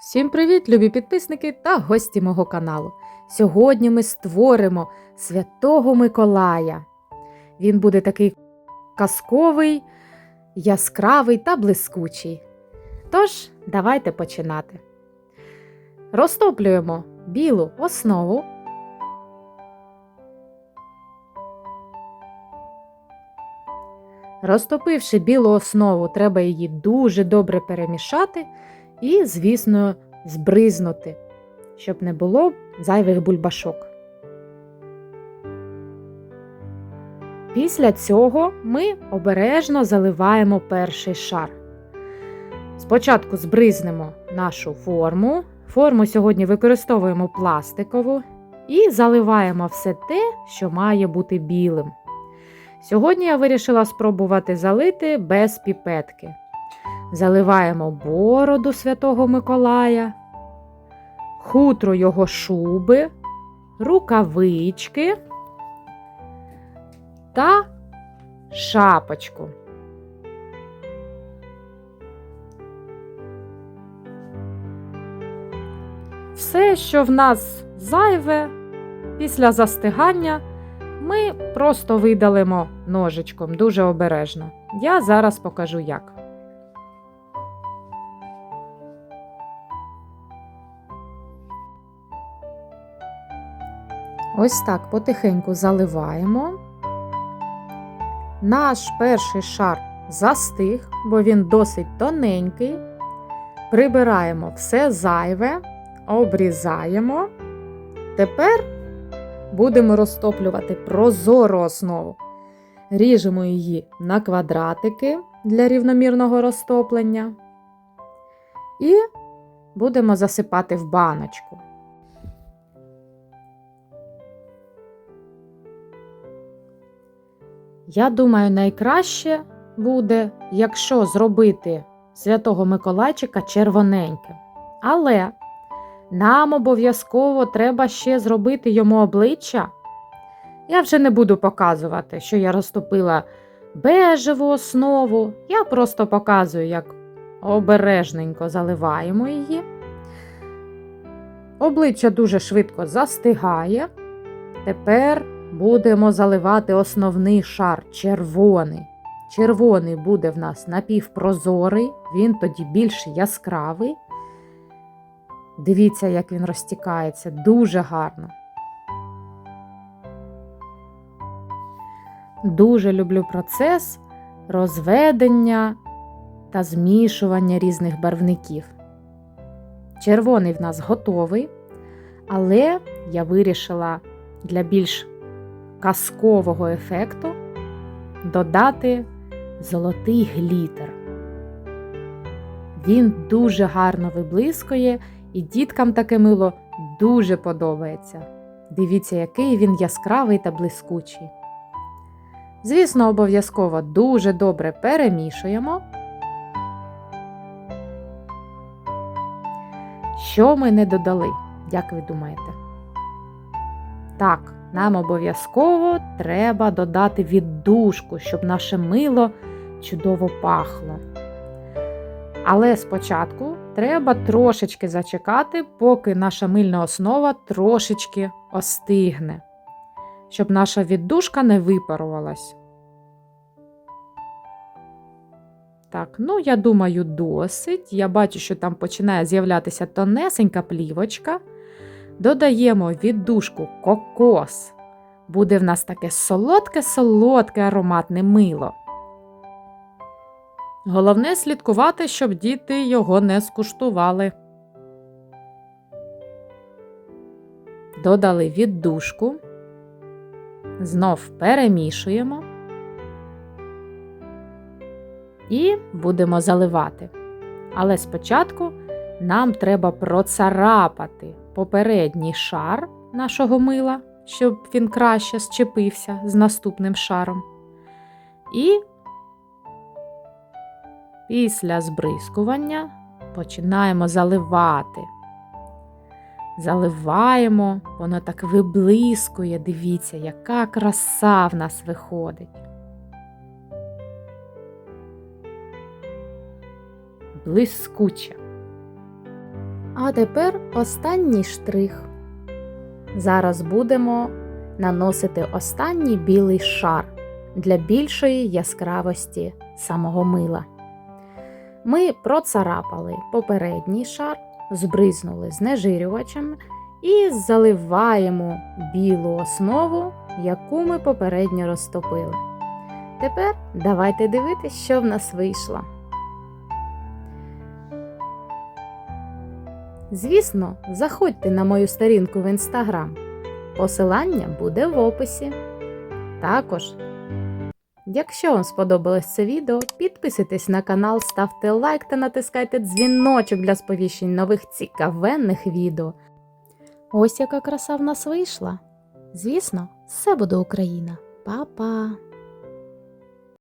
Всім привіт, любі підписники та гості мого каналу. Сьогодні ми створимо Святого Миколая. Він буде такий казковий, яскравий та блискучий. Тож, давайте починати. Розтоплюємо білу основу. Розтопивши білу основу, треба її дуже добре перемішати і, звісно, збризнути, щоб не було зайвих бульбашок. Після цього ми обережно заливаємо перший шар. Спочатку збризнемо нашу форму. Форму сьогодні використовуємо пластикову і заливаємо все те, що має бути білим. Сьогодні я вирішила спробувати залити без піпетки. Заливаємо бороду Святого Миколая, хутро його шуби, рукавички та шапочку. Все, що в нас зайве, після застигання ми просто видалимо ножичком дуже обережно. Я зараз покажу як. Ось так потихеньку заливаємо. Наш перший шар застиг, бо він досить тоненький. Прибираємо все зайве, обрізаємо. Тепер будемо розтоплювати прозору основу. Ріжемо її на квадратики для рівномірного розтоплення. І будемо засипати в баночку. Я думаю, найкраще буде, якщо зробити Святого Миколайчика червоненьким. Але нам обов'язково треба ще зробити йому обличчя. Я вже не буду показувати, що я розтопила бежеву основу. Я просто показую, як обережненько заливаємо її. Обличчя дуже швидко застигає. Тепер будемо заливати основний шар червоний. Червоний буде в нас напівпрозорий, він тоді більш яскравий. Дивіться, як він розтікається, дуже гарно. Дуже люблю процес розведення та змішування різних барвників. Червоний в нас готовий, але я вирішила для більш казкового ефекту додати золотий глітер. Він дуже гарно виблискує, і діткам таке мило дуже подобається. Дивіться, який він яскравий та блискучий. Звісно, обов'язково дуже добре перемішуємо. Що ми не додали, як ви думаєте? Так, нам обов'язково треба додати віддушку, щоб наше мило чудово пахло. Але спочатку треба трошечки зачекати, поки наша мильна основа трошечки остигне, щоб наша віддушка не випарувалась. Так, ну, я думаю, досить. Я бачу, що там починає з'являтися тонесенька плівочка. Додаємо віддушку кокос. Буде в нас таке солодке-солодке ароматне мило. Головне слідкувати, щоб діти його не скуштували. Додали віддушку. Знов перемішуємо і будемо заливати. Але спочатку нам треба процарапати попередній шар нашого мила, щоб він краще зчепився з наступним шаром. І після збризкування починаємо заливати. Заливаємо, воно так виблискує, дивіться, яка краса в нас виходить. Блискуча. А тепер останній штрих. Зараз будемо наносити останній білий шар для більшої яскравості самого мила. Ми процарапали попередній шар, збризнули знежирювачем і заливаємо білу основу, яку ми попередньо розтопили. Тепер давайте дивитися, що в нас вийшло. Звісно, заходьте на мою сторінку в інстаграм. Посилання буде в описі. Також, якщо вам сподобалось це відео, підписуйтесь на канал, ставте лайк та натискайте дзвіночок для сповіщень нових цікавенних відео. Ось яка краса в нас вийшла. Звісно, все буде Україна. Па-па!